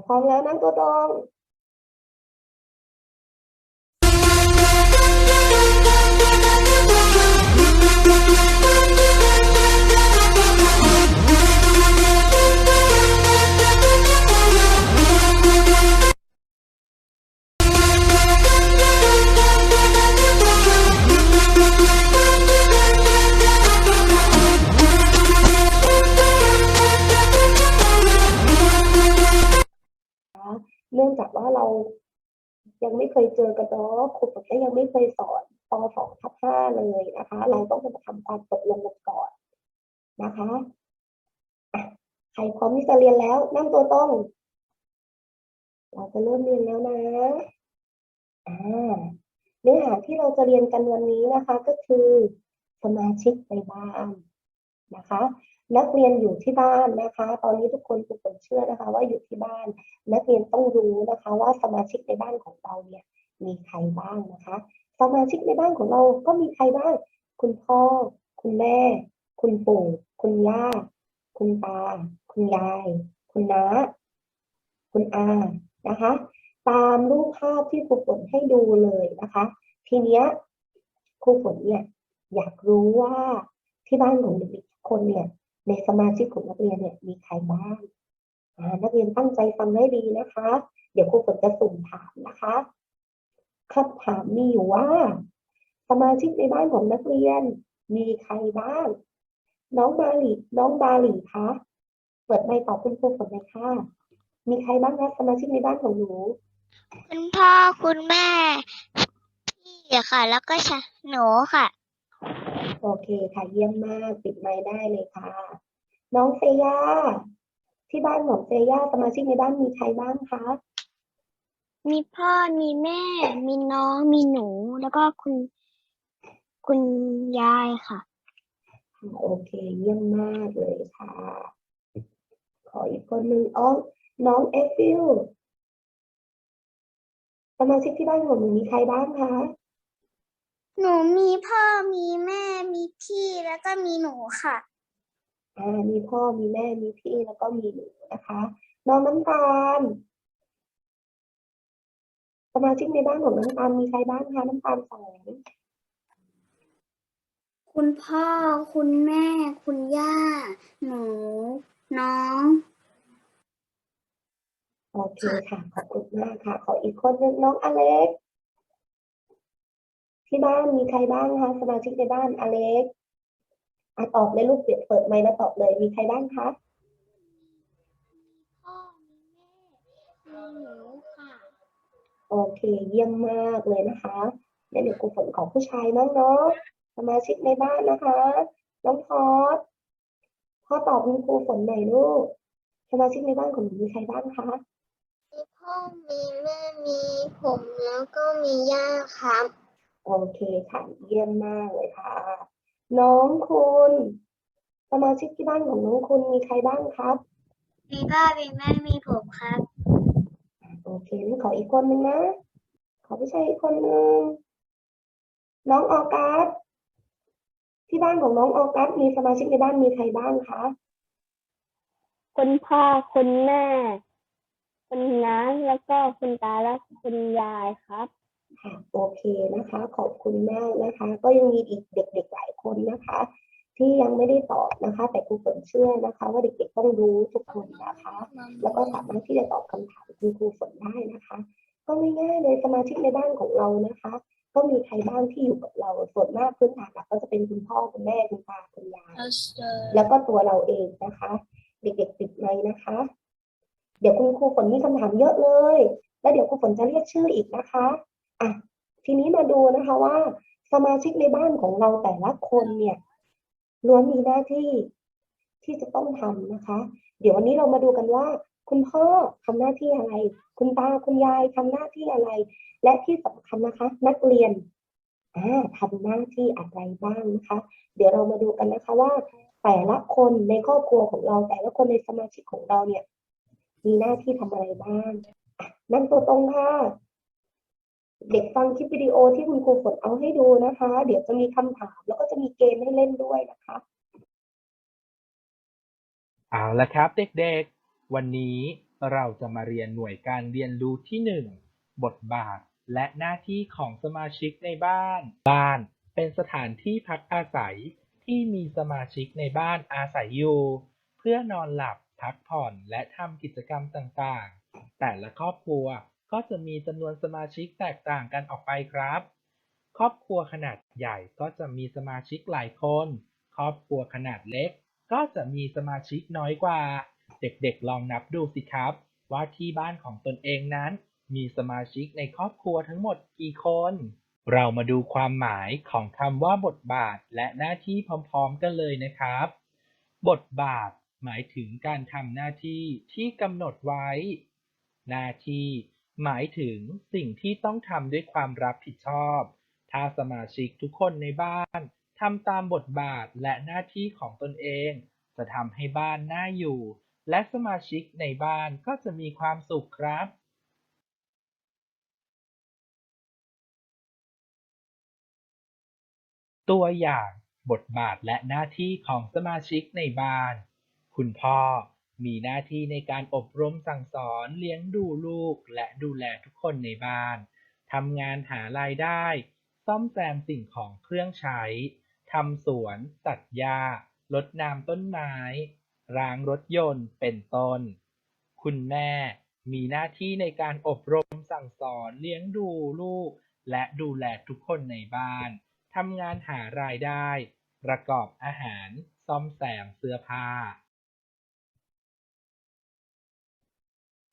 อะพร้อมแล้วนั่งตัวตรงเยังไม่เคยเจอกันเนาะครูฝึกก็ยังไม่เคยสอนปสองทับห้าเลยนะคะ เราต้องมาทำความตกลงกันก่อนนะคะอะใครพร้อมที่จะเรียนแล้วนั่งตัวตรงเราจะเริ่มเรียนแล้วนะอ่าเนื้อหาที่เราจะเรียนกันวันนี้นะคะ ก็คือสมาชิกในบ้านนะคะ นักเรียนอยู่ที่บ้านนะคะ ตอนนี้ทุกคนทุกคนเชื่อนะคะ ว่าอยู่ที่บ้าน นักเรียนต้องรู้นะคะว่าสมาชิกในบ้านของเราเนี่ยมีใครบ้างนะคะ สมาชิกในบ้านของเราก็มีใครบ้าง คุณพ่อ คุณแม่ คุณปู่คุณย่า คุณตา คุณยาย คุณน้า คุณอานะคะ ตามรูปภาพที่ครูฝนให้ดูเลยนะคะ ทีเนี้ยครูฝนเนี่ยอยากรู้ว่าที่บ้านของเด็กๆคนเนี่ย ในสมาชิกของนักเรียนเนี่ยมีใครบ้างนักเรียนตั้งใจฟังให้ดีนะคะ เดี๋ยวครูฝนจะสุ่มถามนะคะคำถามมีอยู่ว่า สมาชิกในบ้านของนักเรียน มีใครบ้าง น้องบาลีน้องบาลีคะเปิดไมค์ตอบคุณครูฝนเลยค่ะ มีใครบ้างคะสมาชิกในบ้านของหนูคุณพ่อคุณแม่พี่ค่ะ แล้วก็ฉันหนูค่ะ โอเคค่ะเยี่ยมมากปิดไมค์ได้เลยค่ะ น้องเฟย่าที่บ้านของเฟย่าสมาชิกในบ้านมีใครบ้างคะมีพ่อมีแม่ มีน้องมีหนูแล้วก็คุณ คุณยายค่ะ โอเคเยี่ยมมากเลยค่ะ ขออีกคนหนึ่งอ๋อน้องเอฟฟิลสมาชิกที่บ้านของหนูมีใครบ้างคะ หนูมีพ่อมีแม่มีพี่แล้วก็มีหนูค่ะอ่ามีพ่อมีแม่มีพี่แล้วก็มีหนูนะคะน้องน้ำตาลสมาชิกในบ้านของน้ำตาลมีใครบ้างคะน้ำตาลสองคุณพ่อคุณแม่ คุณย่า หนู น้องโอเคค่ะขอบคุณมากค่ะ ขออีกคนหนึ่งน้องอเล็ก ที่บ้านมีใครบ้างคะสมาชิกในบ้านอเล็กอะตอบเลยลูกเปิดเปิดไมค์แล้วตอบเลยมีใครบ้างคะพ่อมีแม่มีหนูค่ะโอเคเยี่ยมมากเลยนะคะแล้วเดี๋ยวครูฝนขอผู้ชายบ้างเนาะสมาชิกในบ้านนะคะ น้องพอดพ่อตอบคุณครูฝนหน่อยลูกสมาชิกในบ้านของหนูมีใครบ้างคะมีพ่อมีแม่มีผมแล้วก็มีย่าครับ โอเคค่ะเยี่ยมมากเลยค่ะ น้องคุณสมาชิกที่บ้านของน้องคุณมีใครบ้างครับ มีพ่อมีแม่มีผมครับ โอเคงั้นขออีกคนนึงนะ ขอผู้ชายอีกคนนึงน้องออกัสที่บ้านของน้องออกัสมีสมาชิกในบ้านมีใครบ้างคะคุณพ่อคุณแม่คุณน้าแล้วก็คุณตาและคุณยายครับ ค่ะโอเคนะคะ ขอบคุณมากนะคะ ก็ยังมีอีกเด็กๆหลายคนนะคะ ที่ยังไม่ได้ตอบนะคะ แต่ครูฝนเชื่อนะคะ ว่าเด็กๆต้องรู้ทุกคนนะคะ แล้วก็สามารถที่จะตอบคำถามคุณครูฝนได้นะคะ ก็ง่ายๆเลยสมาชิกในบ้านของเรานะคะ ก็มีใครบ้างที่อยู่กับเราส่วนมากพื้นฐานหลักก็จะเป็นคุณพ่อคุณแม่คุณตาคุณยายแล้วก็ตัวเราเองนะคะ เด็กๆปิดไมค์นะคะ เดี๋ยวคุณครูฝนมีคำถามเยอะเลย แล้วเดี๋ยวครูฝนจะเรียกชื่ออีกนะคะ อะทีนี้มาดูนะคะว่า สมาชิกในบ้านของเราแต่ละคนเนี่ยล้วนมีหน้าที่ที่จะต้องทำนะคะ เดี๋ยววันนี้เรามาดูกันว่า คุณพ่อทำหน้าที่อะไร คุณตาคุณยายทำหน้าที่อะไร และที่สำคัญนะคะ นักเรียนอ่าทำหน้าที่อะไรบ้างนะคะ เดี๋ยวเรามาดูกันนะคะว่า แต่ละคนในครอบครัวของเรา แต่ละคนในสมาชิกของเราเนี่ย มีหน้าที่ทำอะไรบ้างนั่งตัวตรงค่ะ เด็กฟังคลิปวิดีโอที่คุณครูฝนเอาให้ดูนะคะ เดี๋ยวจะมีคำถาม แล้วก็จะมีเกมให้เล่นด้วยนะคะ เอาละครับเด็กๆ วันนี้เราจะมาเรียนหน่วยการเรียนรู้ที่หนึ่งบทบาทและหน้าที่ของสมาชิกในบ้าน บ้านเป็นสถานที่พักอาศัยที่มีสมาชิกในบ้านอาศัยอยู่ เพื่อนอนหลับพักผ่อนและทำกิจกรรมต่างๆ แต่ละครอบครัว ก็จะมีจำนวนสมาชิกแตกต่างกันออกไปครับ ครอบครัวขนาดใหญ่ก็จะมีสมาชิกหลายคน ครอบครัวขนาดเล็ก ก็จะมีสมาชิกน้อยกว่า เด็กๆลองนับดูสิครับ ว่าที่บ้านของตนเองนั้น มีสมาชิกในครอบครัวทั้งหมดกี่คน เรามาดูความหมายของคำว่าบทบาทและหน้าที่พร้อมๆกันเลยนะครับ บทบาทหมายถึงการทำหน้าที่ที่กำหนดไว้ หน้าที่ หมายถึงสิ่งที่ต้องทำด้วยความรับผิดชอบ ถ้าสมาชิกทุกคนในบ้านทำตามบทบาทและหน้าที่ของตนเอง จะทำให้บ้านน่าอยู่ และสมาชิกในบ้านก็จะมีความสุขครับตัวอย่างบทบาทและหน้าที่ของสมาชิกในบ้าน คุณพ่อ มีหน้าที่ในการอบรมสั่งสอนเลี้ยงดูลูก และดูแลทุกคนในบ้านทำงานหารายได้ ซ่อมแซมสิ่งของเครื่องใช้ทำสวน ตัดหญ้ารดน้ำต้นไม้ล้างรถยนต์เป็นต้น คุณแม่มีหน้าที่ในการอบรมสั่งสอนเลี้ยงดูลูก และดูแลทุกคนในบ้านทำงานหารายได้ ประกอบอาหาร ซ่อมแซมเสื้อผ้า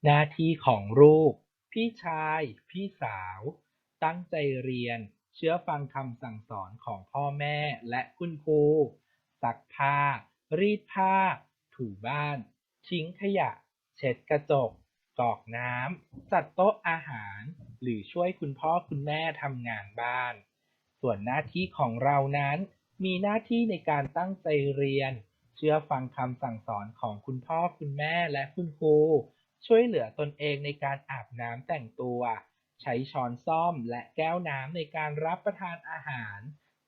หน้าที่ของลูก พี่ชาย พี่สาว ตั้งใจเรียน เชื่อฟังคำสั่งสอนของพ่อแม่และคุณครู ซักผ้า รีดผ้า ถูบ้าน ทิ้งขยะ เช็ดกระจก กรอกน้ำ จัดโต๊ะอาหาร หรือช่วยคุณพ่อคุณแม่ทำงานบ้าน ส่วนหน้าที่ของเรานั้น มีหน้าที่ในการตั้งใจเรียน เชื่อฟังคำสั่งสอนของคุณพ่อคุณแม่และคุณครู ช่วยเหลือตนเองในการอาบน้ำแต่งตัว ใช้ช้อนซ่อมและแก้วน้ำในการรับประทานอาหาร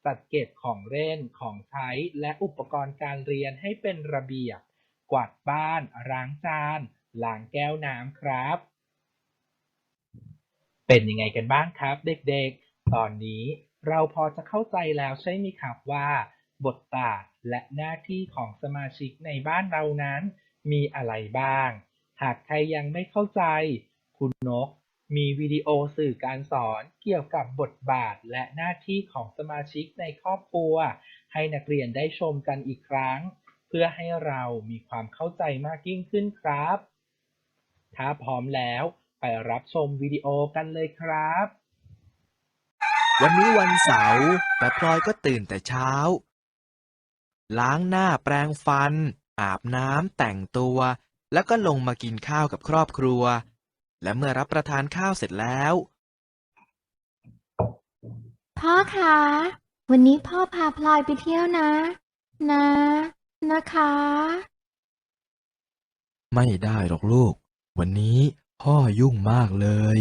จัดเก็บของเล่นของใช้และอุปกรณ์การเรียนให้เป็นระเบียบ กวาดบ้าน ล้างจานล้างแก้วน้ำครับ เป็นยังไงกันบ้างครับ เด็กๆ ตอนนี้เราพอจะเข้าใจแล้วใช่ไหมครับว่า บทบาทและหน้าที่ของสมาชิกในบ้านเรานั้น มีอะไรบ้าง หากใครยังไม่เข้าใจ คุณนกมีวิดีโอสื่อการสอนเกี่ยวกับบทบาทและหน้าที่ของสมาชิกในครอบครัว ให้นักเรียนได้ชมกันอีกครั้ง เพื่อให้เรามีความเข้าใจมากยิ่งขึ้นครับ ถ้าพร้อมแล้วไปรับชมวิดีโอกันเลยครับ วันนี้วันเสาร์แต่พลอยก็ตื่นแต่เช้า ล้างหน้าแปรงฟัน อาบน้ำแต่งตัว แล้วก็ลงมากินข้าวกับครอบครัว และเมื่อรับประทานข้าวเสร็จแล้ว พ่อคะ วันนี้พ่อพาพลอยไปเที่ยวนะ นะ นะคะ ไม่ได้หรอกลูก วันนี้พ่อยุ่งมากเลย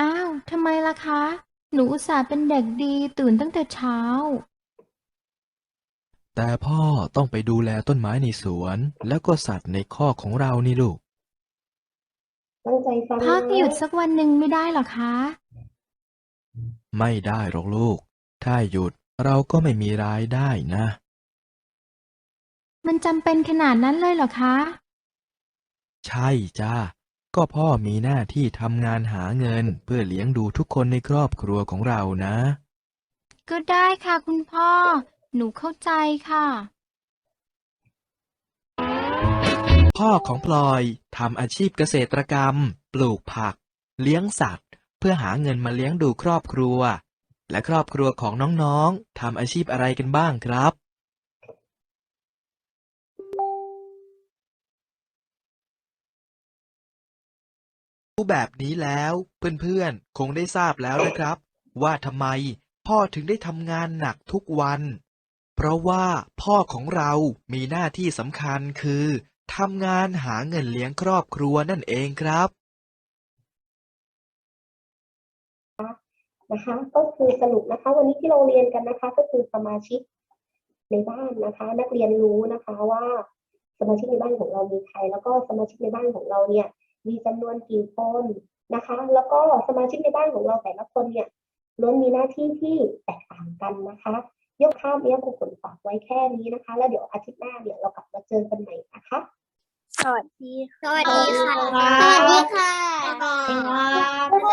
อ้าวทำไมล่ะคะ หนูอุตส่าห์เป็นเด็กดีตื่นตั้งแต่เช้า แต่พ่อต้องไปดูแลต้นไม้ในสวน แล้วก็สัตว์ในคอกของเรานี่ลูก ตั้งใจฟังพ่อนะก็หยุดสักวันหนึ่งไม่ได้หรอคะ ไม่ได้หรอกลูก ถ้าหยุดเราก็ไม่มีรายได้นะ มันจำเป็นขนาดนั้นเลยเหรอคะ ใช่จ้าก็พ่อมีหน้าที่ทำงานหาเงินเพื่อเลี้ยงดูทุกคนในครอบครัวของเรานะ ก็ได้ค่ะคุณพ่อ หนูเข้าใจค่ะ พ่อของพลอยทำอาชีพเกษตรกรรม ปลูกผัก เลี้ยงสัตว์ เพื่อหาเงินมาเลี้ยงดูครอบครัว และครอบครัวของน้องๆทำอาชีพอะไรกันบ้างครับรู้แบบนี้แล้วเพื่อนๆ คงได้ทราบแล้วนะครับ ว่าทำไมพ่อถึงได้ทำงานหนักทุกวัน เพราะว่าพ่อของเรามีหน้าที่สำคัญคือทำงานหาเงินเลี้ยงครอบครัวนั่นเองครับนะคะก็คือสรุปนะคะ วันนี้ที่เราเรียนกันนะคะ ก็คือสมาชิกในบ้านนะคะ นักเรียนรู้นะคะว่าสมาชิกในบ้านของเรามีใคร แล้วก็สมาชิกในบ้านของเราเนี่ย มีจำนวนกี่คนนะคะ แล้วก็สมาชิกในบ้านของเราแต่ละคนเนี่ยล้วนมีหน้าที่ที่แตกต่างกันนะคะ ยกข้ามเลี้ยงครูฝนฝากไว้แค่นี้นะคะ แล้วเดี๋ยวอาทิตย์หน้าเดี๋ยวเรากลับมาเจอกันใหม่นะคะสวัสดีสวัสดีค่ะ สวัสดีค่ะ